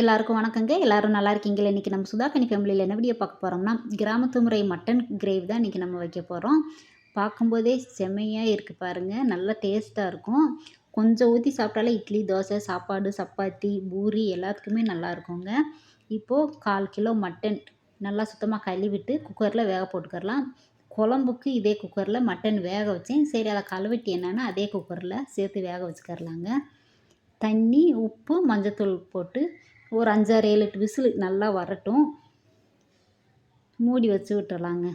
எல்லாருக்கும் வணக்கங்க. எல்லாரும் நல்லா இருக்கீங்களா? இன்றைக்கி நம்ம சுதாகனி ஃபேமிலியில் என்ன வீடியோ பார்க்க போகிறோம்னா கிராமத்து முறை மட்டன் கிரேவி தான் இன்றைக்கி நம்ம வைக்க போகிறோம் பார்க்கும்போதே செம்மையாக இருக்குது பாருங்கள் நல்லா டேஸ்ட்டாக இருக்கும். கொஞ்சம் ஊற்றி சாப்பிட்டாலே இட்லி தோசை சாப்பாடு சப்பாத்தி பூரி எல்லாத்துக்குமே நல்லா இருக்குங்க. இப்போது கால் கிலோ மட்டன் நல்லா சுத்தமாக கழுவிட்டு குக்கரில் வேக போட்டுக்கரலாம் குழம்புக்கு இதே குக்கரில் மட்டன் வேக வச்சேன். சரி அதை கழுவிட்டு என்னென்னா அதே குக்கரில் சேர்த்து வேக வச்சுக்கரலாங்க தண்ணி உப்பு மஞ்சத்தூள் போட்டு ஒரு அஞ்சாறு ஏழு எட்டு விசில் நல்லா வரட்டும். மூடி வச்சு விட்டுறலாங்க.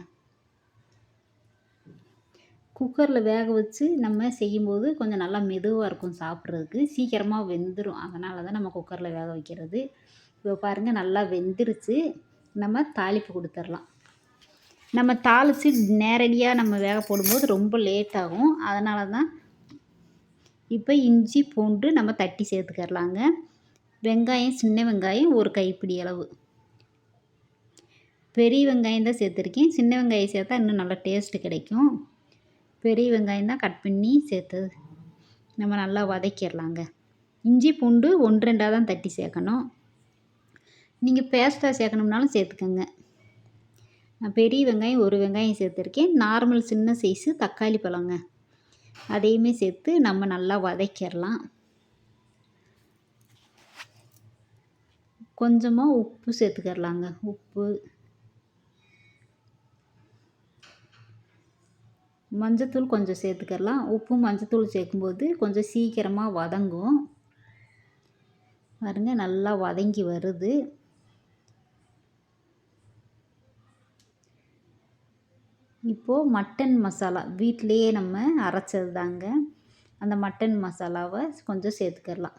குக்கரில் வேக வச்சு நம்ம செய்யும்போது கொஞ்சம் நல்லா மெதுவாக இருக்கும் சாப்பிட்றதுக்கு. சீக்கிரமாக வெந்துடும் அதனால தான் நம்ம குக்கரில் வேக வைக்கிறது. இப்போ பாருங்கள் நல்லா வெந்துருச்சு. நம்ம தாளிப்பு கொடுத்துர்லாம் நம்ம தாளித்து நேரடியாக நம்ம வேக போடும்போது ரொம்ப லேட் ஆகும். அதனால தான் இப்போ இஞ்சி பூண்டு நம்ம தட்டி சேர்த்துக்கரலாங்க வெங்காயம் சின்ன வெங்காயம் ஒரு கைப்பிடி அளவு. பெரிய வெங்காயம் தான் சேர்த்துருக்கேன். சின்ன வெங்காயம் சேர்த்தா இன்னும் நல்லா டேஸ்ட்டு கிடைக்கும். பெரிய வெங்காயம் தான் கட் பண்ணி சேர்த்தது நம்ம நல்லா வதக்கிடலாங்க இஞ்சி பூண்டு ஒன்று ரெண்டாக தான் தட்டி சேர்க்கணும். நீங்கள் பேஸ்ட்டாக சேர்க்கணும்னாலும் சேர்த்துக்கோங்க. நான் பெரிய வெங்காயம் ஒரு வெங்காயம் சேர்த்துருக்கேன். நார்மல் சின்ன சைஸு தக்காளி பழங்க. அதையுமே சேர்த்து நம்ம நல்லா வதக்கிடலாம் கொஞ்சமாக உப்பு சேர்த்துக்கிறலாங்க. உப்பு. மஞ்சத்தூள் கொஞ்சம் சேர்த்துக்கரலாம் உப்பு மஞ்சத்தூள் சேர்க்கும்போது கொஞ்சம் சீக்கிரமாக வதங்கும். பாருங்க நல்லா வதங்கி வருது. இப்போது மட்டன் மசாலா வீட்டிலையே நம்ம அரைச்சது தாங்க அந்த மட்டன் மசாலாவை கொஞ்சம் சேர்த்துக்கரலாம்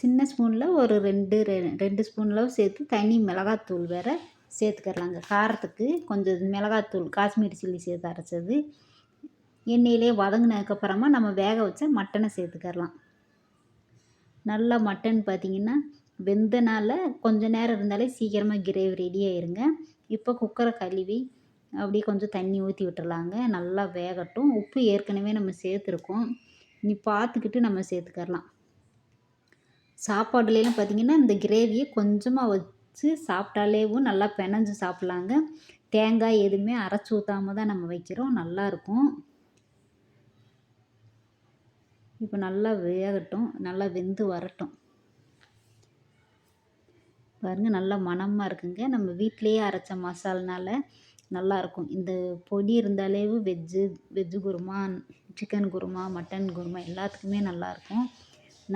சின்ன ஸ்பூனில் ஒரு ரெண்டு ரெண்டு ஸ்பூனில் சேர்த்து தனி மிளகாத்தூள் வேறு சேர்த்துக்கரலாங்க காரத்துக்கு கொஞ்சம் மிளகாத்தூள் காஷ்மீரி சில்லி சேர்த்து அரைச்சது. எண்ணெயிலே வதங்கினதுக்கப்புறமா நம்ம வேக வச்ச மட்டனை சேர்த்துக்கரலாம் நல்லா மட்டன் பார்த்திங்கன்னா வெந்தனால கொஞ்சம் நேரம் இருந்தாலே சீக்கிரமாக கிரேவி ரெடி ஆயிருங்க. இப்போ குக்கரை கழுவி அப்படியே கொஞ்சம் தண்ணி ஊற்றி விட்டுறலாங்க. நல்லா வேகட்டும். உப்பு ஏற்கனவே நம்ம சேர்த்துருக்கோம். நீ பார்த்துக்கிட்டு நம்ம சேர்த்துக்கரலாம் சாப்பாடுலாம் பார்த்திங்கன்னா இந்த கிரேவியை கொஞ்சமாக வச்சு சாப்பிட்டாலேவும் நல்லா பினஞ்சு சாப்பிட்லாங்க. தேங்காய் எதுவுமே அரைச்சி ஊற்றாம தான் நம்ம வைக்கிறோம். நல்லாயிருக்கும் இப்போ நல்லா வேகட்டும். நல்லா வெந்து வரட்டும். பாருங்கள் நல்லா மணமாக இருக்குங்க. நம்ம வீட்டிலையே அரைச்ச மசால்னால நல்லாயிருக்கும் இந்த பொடி இருந்தாலே veg veg kurma chicken kurma mutton kurma எல்லாத்துக்குமே நல்லாயிருக்கும்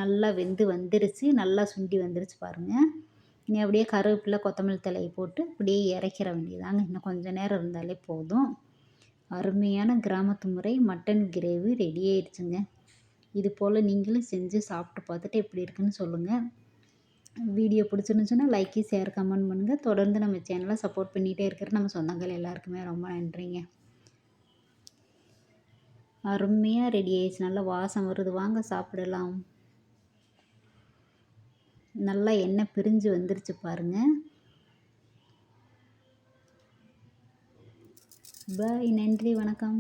நல்லா வெந்து வந்துருச்சு நல்லா சுண்டி வந்துருச்சு பாருங்கள் இனி அப்படியே கருவேப்பிலை கொத்தமல்லி தலையை போட்டு அப்படியே இறக்கிற வேண்டியதாங்க இன்னும் கொஞ்சம் நேரம் இருந்தாலே போதும். அருமையான கிராமத்து முறை மட்டன் கிரேவி ரெடி ஆயிடுச்சுங்க. இது போல் நீங்களும் செஞ்சு சாப்பிட்டு பார்த்துட்டு எப்படி இருக்குன்னு சொல்லுங்கள் வீடியோ பிடிச்சிருந்துச்சுன்னா லைக்கு ஷேர் கமெண்ட் பண்ணுங்கள் தொடர்ந்து நம்ம சேனலை சப்போர்ட் பண்ணிகிட்டே இருக்கிற நம்ம சொந்தங்கள் எல்லாருக்குமே ரொம்ப நன்றிங்க. அருமையாக ரெடி ஆயிடுச்சு. நல்லா வாசம் வருது. வாங்க சாப்பிடலாம். நல்லா எண்ணெய் பிரிஞ்சு வந்துருச்சு பாருங்கள் பாய் நன்றி வணக்கம்.